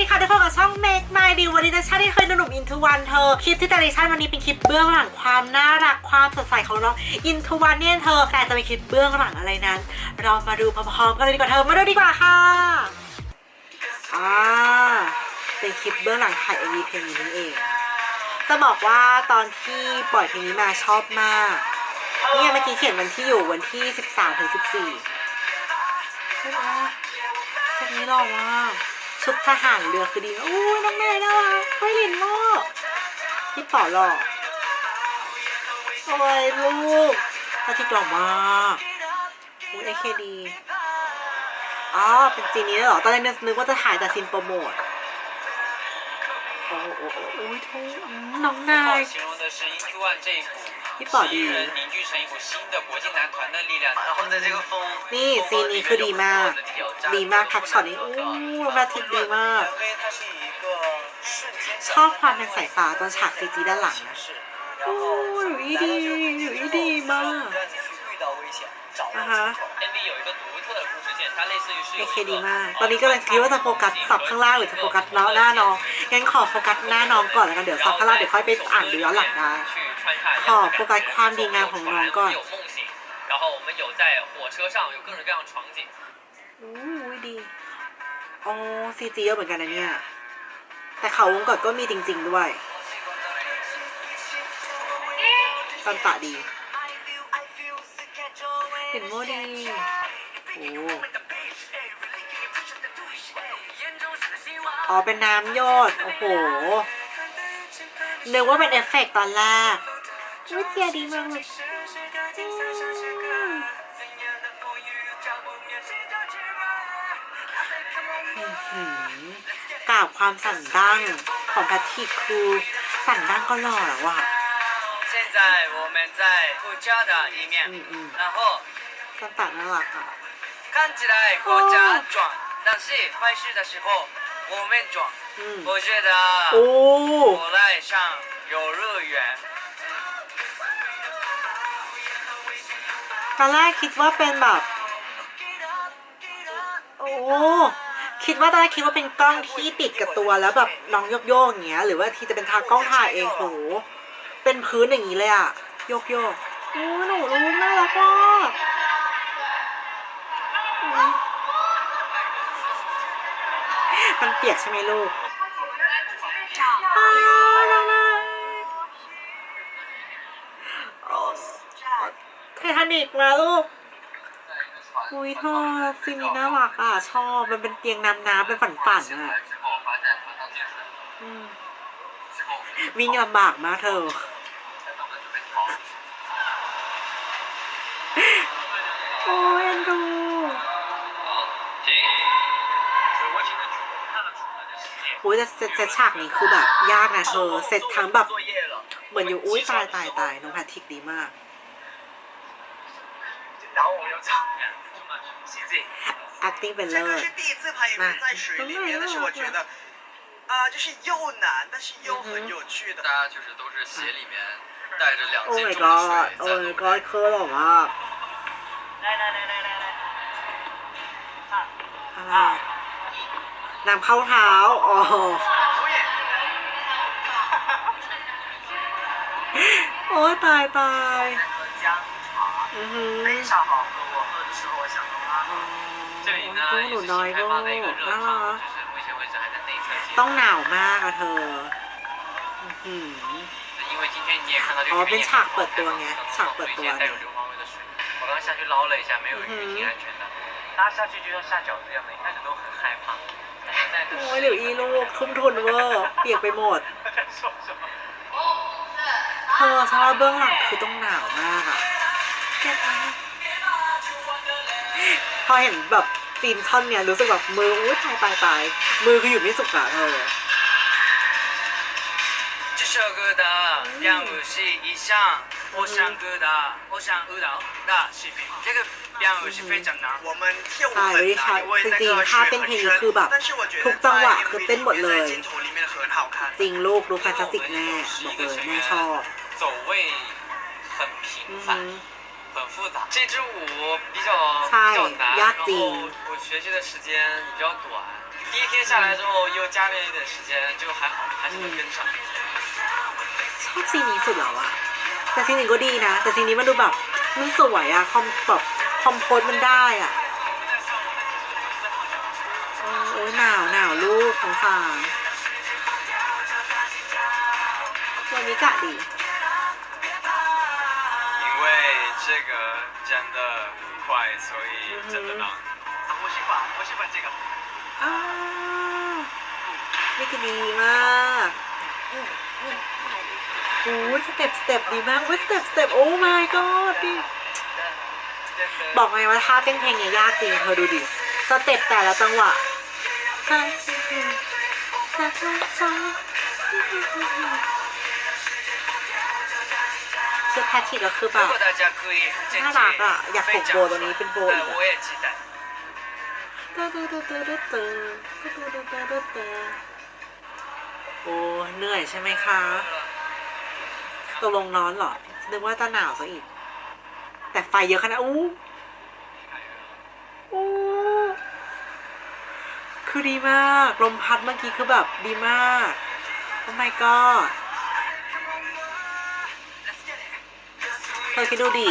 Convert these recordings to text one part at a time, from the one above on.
ดีค่ะทุกคนกับช่อง Make My Deal วันนี้จะชาที่เคยหนุ่มอินทวันเธอ คลิปที่จะดิชันวันนี้เป็นคลิปเบื้องหลังความน่ารักความสดใสของน้องอินทวันเนี่ยเธอ แต่จะเป็นคลิปเบื้องหลังอะไรนั้น เรามาดูพร้อมๆกันเลยดีกว่าเธอมาดูดีกว่าค่ะอ่าเป็นคลิปเบื้องหลังถ่าย MV เพลงนี้นั่นเอง จะบอกว่าตอนที่ปล่อยเพลงนี้มาชอบมากเนี่ยเมื่อกี้เขียนวันที่อยู่วันที่ 13ถึง14ใช่ไหมเซตนี้หล่อมาก ชุดทหารเรือคือดีมากอู้ยน้องเนยน่ารักไม่ลินมากพี่ป๋อหล่อโอ้ยลูกพระทิกหล่อมากอู้เอเคดีอ๋อเป็นซีนนี้แล้วเหรอ ตอนแรกนึกว่าจะถ่ายแต่ซีนโปรโมทโอ้โหโอ้โหโอ้ยโทษอืมน้องนาย พี่ป๋อดี นี่ซีนนี้คือดีมาก ดีมากครับช็อตนี้อู้พระอาทิตย์ดีมาก ชอบความเป็นสายฟ้าตอนฉากซีจีด้านหลังนะโอ้หนูอีดีหนูอีดีมากอะฮะโอเคดีมาก ตอนนี้ก็เลยคิดว่าจะโฟกัสสับข้างล่างหรือจะโฟกัสหน้าน้อง งั้นขอโฟกัสหน้าน้องก่อนแล้วกัน เดี๋ยวสับข้างล่างเดี๋ยวค่อยไปอ่านดูย้อนหลังได้ ขอโฟกัสความดีงามของน้องก่อน 有梦想，然后我们有在火车上有各种各样的场景。 อู้ยดีโอ้ซีจีเยอะเหมือนกันนะเนี่ย แต่เขาวงกดก็มีจริง ๆด้วยตันตะดี เห็นโมดีโอ้อ๋อ เป็นน้ำหยด โอ้โห นึกว่าเป็นเอฟเฟกต์ตอนแรก วิเจียดีมากเลยอืมอื้อหือกราบความสั่งดังของแพทริกคือสั่งดังก็หล่อแล้วอะ 现在我们在布加的一面，嗯嗯然后 ตันตะน่ารักอะ 看起来国家壮，但是拍摄的时候我们壮。 อืม 我觉得 โอ้ 我来上游乐园， ตอนแรกคิดว่าเป็นแบบ โอ้คิดว่าตอนแรกคิดว่าเป็นกล้องที่ติดกับตัวแล้วแบบน้องโยกโยกอย่างเงี้ย หรือว่าทีจะเป็นทางกล้องถ่ายเองโหเป็นพื้นอย่างนี้เลยอะโยกโยกโอ้หนูรู้น่ารักมามันเปียกใช่ไหมลูกานิกมาลูกอุ้ยท่อซีนนี้น่ารักอะ ชอบ มันเป็นเตียงน้ำน้ำเป็นฝันๆอะวิ่งลำบากมากเธอ โอ้ยดูโอ้ยแต่แต่ฉากนี้คือแบบ ยากนะเธอ เสร็จทั้งแบบ เหมือนอยู่อุ้ยตายตายตายน้องแพททิกดีมาก acting เป็น 这 เลิ 个 ศ 是第一次拍 MV 在水里面，但是我觉得啊、就是又难，但是又很有趣的。大家就是都是鞋里面带着两 โอ้ 斤 my 重的 god 水 โอ้ 在 my 路 god 上。เคอร์หล่อมาก 来来来来来来， อะไรอะน้ำเข้าเท้า อ๋อ 导演， โอ้ยตายตาย 姜茶 อือหือ 非常好喝，我喝的时候我想到妈妈。这里呢 ตู้ 也 หนู 是 น้อย 新 ก็ 开发的一个热 น่า 场 รั，ก 就是目前为止还在内测阶 ต้อง 段。 หนาวมากอะเธออื้อหือ 因为今天你也看到这哦个เป็นฉากเปิดตัวไงฉากเปิดตัว 带有硫磺味的水。我刚下去捞了一下，没有鱼，挺安全的。拉下去就像下饺子一样的，一开始都很害怕。但现在的 โอ้ยเดี๋ยวอีลูกทุ่มทุนเวอร์เปียกไปหมด 在说什么？ เธอฉันว่าเบื้องหลังคือต้องหนาวมากอะ แกตายพอเห็นแบบซีนท่อนเนี่ยรู้สึกแบบมืออุ้ยตายตายตายมือคืออยู่ไม่สุขอะเธอ 这首歌的编舞是一项偶像歌的偶像舞蹈的视频，这个编舞是非常难。我们跳舞 ใช่ 很 วิชา 难，因为 คือ 那 จริง 个 ท่า 水 เต้น 很 เพลงนี้คือ 深 แบบ 但是我觉 ทุ 得 กจังหวะ 在 คือ MV เต้นหมด 里 เล 面，在 ย 镜头里面很好看。 จริงลูกดูแฟนตาสติกแน่บอกเลยแม่ชอบ 走位很平 อือ 凡 หื，อ 很复杂。这支舞比较菜比较难，压然后顶我学习的时间比较短。第一天下来之后又加练一点时间，就还好，还是能跟上。 ชอบซีนนี้สุดแล้วอะแต่ซีนนี้ก็ดีนะ แต่ซีนนี้มันดูแบบมันสวยอะคอมแบบคอมโพสมันได้อะโอ้โอ้ยหนาวหนาวลูกของสารวันนี้กะดี 因 为这个真的很快，所以真的难。我喜欢，我喜欢这个。 อ้าวนี่ก็ดีมากโอ้ยสเต็ปสเต็ปดีมากโอ้ยสเต็ปสเต็ปโอ้ my god ดิ บอกไงว่าท่าเต้นเพลงเนี่ยยากจริงเธอดูดิ สเต็ปแต่ละจังหวะเ ชุดแพทชิกก็คือแบบน่ารักอะอยากผูกโบตัวนี้เป็นโบอีกอตึ๊ตึ๊ตึ๊ตึ๊ตึ๊ตึ๊ตึ๊ตึ๊ตึ๊โอ้เหนื่อยใช่ไหมคะตกลงนอนเหรอนึกว่าจะหนาวซะอีก แต่ไฟเยอะขนาดอู้โอ้คือดีมาก ลมพัดเมื่อกี้คือแบบดีมาก โอ้ my god อคิดดูดิ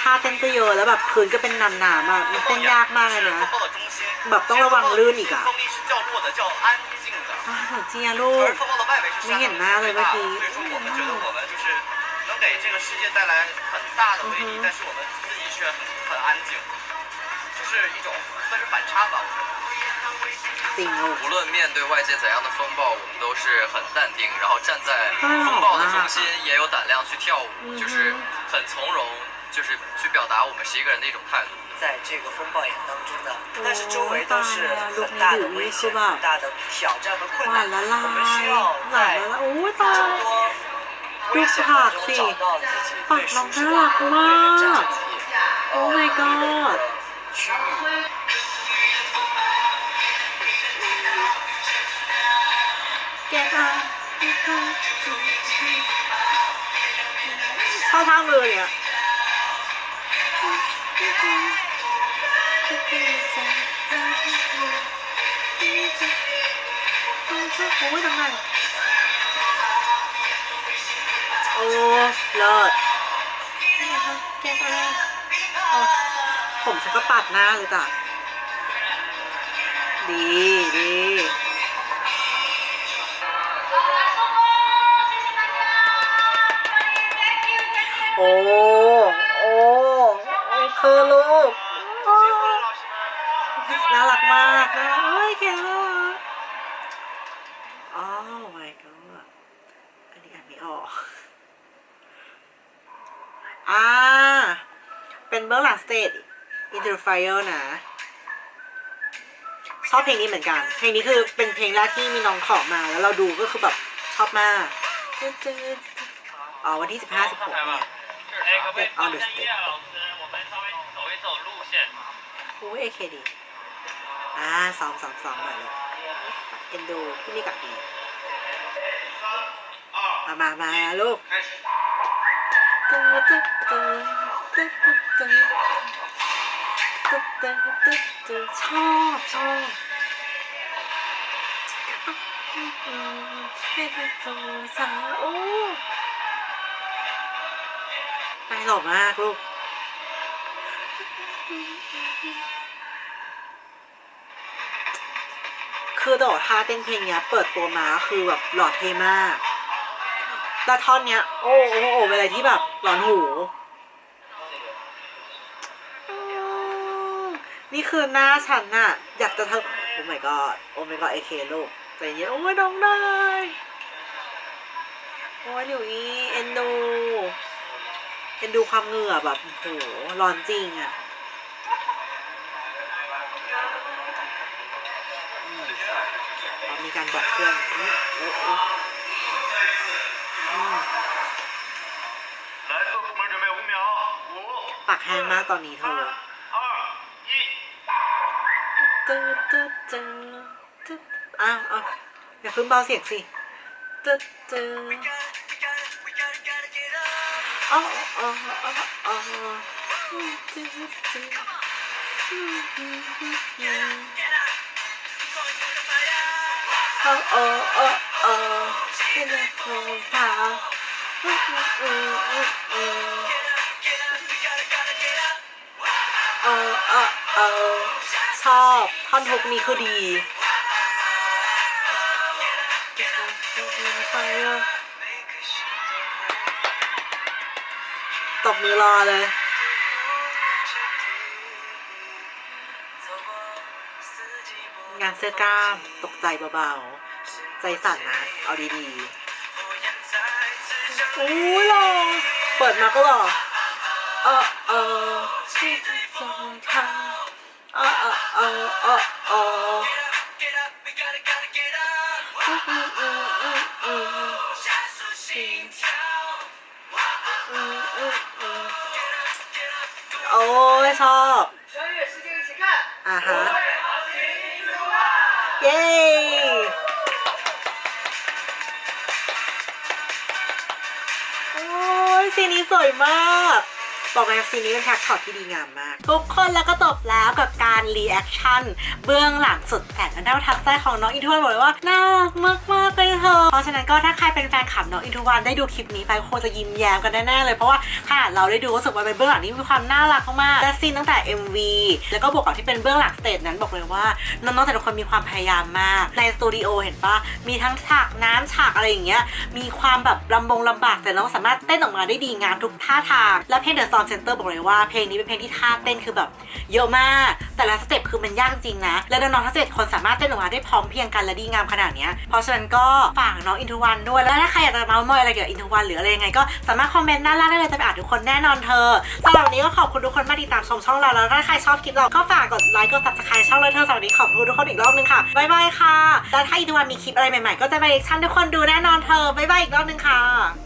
ท่าเต้นก็เยอะแล้วแบบพื้นก็เป็นหนามๆอ่ะมันเต้นยากมากเลยนะ 风暴的中心，แบบต้องระวังลื่นอีกอะ 风力是较弱的，较安静的。 อ้าวหนูเจียลูก 而风暴的外围是没演山呐的最大的，了เมื่อกี้ 所以说我们觉得我们就是能给这个世界带来很大的威力，嗯哼但是我们自己却很很安静，就是一种算是反差吧，我觉得。 จริงลูก 无论面对外界怎样的风暴，我们都是很淡定，然后站在风暴的中心，也有胆量去跳舞，就是 很从容，就是去表达我们十一个人的一种态度。在这个风暴眼当中呢，但是周围都是很大的危险、很大的挑战和困难。我们需要在众多危险当中找到自己最舒适的位置，站自己，呃，立稳，屈 ชอบท่ามือเนี่ยโอ้ยทำไงโอ้เลิศแกอะเอาผมฉันก็ปัดหน้าเลยจ้ะ ดีดี โอ้ โอ้คือลูกน่ารักมากนะเฮ้ยเขียนน่ากอ๋อ my god อันนี้อ่านไม่ออกอ่า เป็นเบื้องหลังสเตจ Into the Fire นะ ชอบเพลงนี้เหมือนกัน เพลงนี้คือเป็นเพลงแรกที่มีน้องขอมาแล้วเราดูก็คือแบบชอบมากอ๋อวันที่15 16เนี่ย 哎，可不可以放个音乐啊，老师？我们稍微走一走路线。 อู้เอเคดี อ่าซ้อมซ้อมซ้อมหน่อยเลยเอ็นดูพี่นี่กับดีมามามาลูกตึ๊ดตึ๊ดตึ๊ดตึ๊ดตึ๊ดตึ๊ดตึ๊ดตึ๊ดตึ๊ดตึ๊ดชอบชอบให้เธอตัวสาวโอ้ไป หล่อมากลูก คือต่อท่าเต้นเพลงเนี้ย เปิดตัวมาคือแบบหล่อเท่มากแล้วท่อนเนี้ย โอ้โอ้โอ้เป็นอะไรที่แบบหลอนหู นี่คือหน้าฉันน่ะ อยากจะเธอโอ้ my god โอ้ my god ไอเคลูกใจเย็นโอ้ยน้องได้โอ้ยหลิวอีเอ็นดู เป็นดูความเหงื่อแบบโหร้อนจริงอะ่ะมีการบอกเครื่องปากแห้งมากตอนนี้เธอตึ๊ดตึ๊ดจึ๊ดอ้าวอ้าวอย่าเพิ่งเบาเสียงสิตึ๊ดจึง อ๋ออ๋ออ๋ออ๋อโอ้โอ้โอ้โอ้เป็นโคพาอืมอืมอืมอืมเออเออเออชอบท่อนทุกนี้คือดี ตบมือรอเลย งานเสื้อกล้ามตกใจเบาๆ ใจสั่นนะ เอาดีๆอู้หล่อเปิดมาก็หล่อเออเออที่สองทางเออเออเออเออ ชอบอ่าฮะเย้โอ้ยซีนนี้สวยมาก บอกเลยซีนนี้เป็นแท็กช็อตที่ดีงามมาก ทุกคนแล้วก็จบแล้วกับการรีแอคชั่นเบื้องหลังสุดแสนน่าประทับใจของน้องอินทวันบอกเลยว่าน่ารักมากๆเลยเธอเพราะฉะนั้นก็ถ้าใครเป็นแฟนคลับน้องอินทวันได้ดูคลิปนี้ไปคงจะยิ้มแย้มกันแน่ๆเลยเพราะว่าขนาดเราได้ดูรู้สึกว่าเป็นเบื้องหลังที่มีความน่ารักมากๆและซีนตั้งแต่ MV แล้วก็บวกกับที่เป็นเบื้องหลังสเตจนั้นบอกเลยว่าน้องๆแต่ละคนมีความพยายามมาก ในสตูดิโอเห็นปะมีทั้งฉากน้ำฉากอะไรอย่างเงี้ยมีความแบบลำบงลำบากแต่น้องสามารถเต้นออกมาได้ดีงามทุกท่าทาง และเพลง The Storm Center บอกเลยว่าเพลงนี้เป็นเพลงที่ท่าเต้นคือแบบเยอะมาก แต่ละสเต็ปคือมันยากจริงนะ และน้องๆทั้งเจ็ดคนสามารถเต้นออกมาได้พร้อมเพียงกันและดีงามขนาดนี้เพราะฉะนั้นก็ฝากน้องอินทวันด้วย แล้วถ้าใครอยากจะเมาส์มอยอะไรเกี่ยวกับอินทวันหรืออะไรยังไงก็สามารถคอมเมนต์ด้านล่างได้เลยจะไปอ่านทุกคนแน่นอนเธอสำหรับวันนี้ก็ขอบคุณทุกคนมากที่ติดตามชมช่องเราแล้วถ้าใครชอบคลิปเราก็ฝากกดไลค์กด subscribe ช่องเลยเธอสำหรับวันนี้ขอบคุณทุกคนอีกรอบนึงค่ะบ๊ายบายค่ะแล้วถ้าอินทวันมีคลิปอะไรใหม่ๆก็จะไปเรียกชั่นทุกคนดูแน่นอนเธอบ๊ายบายอีกรอบนึงค่ะ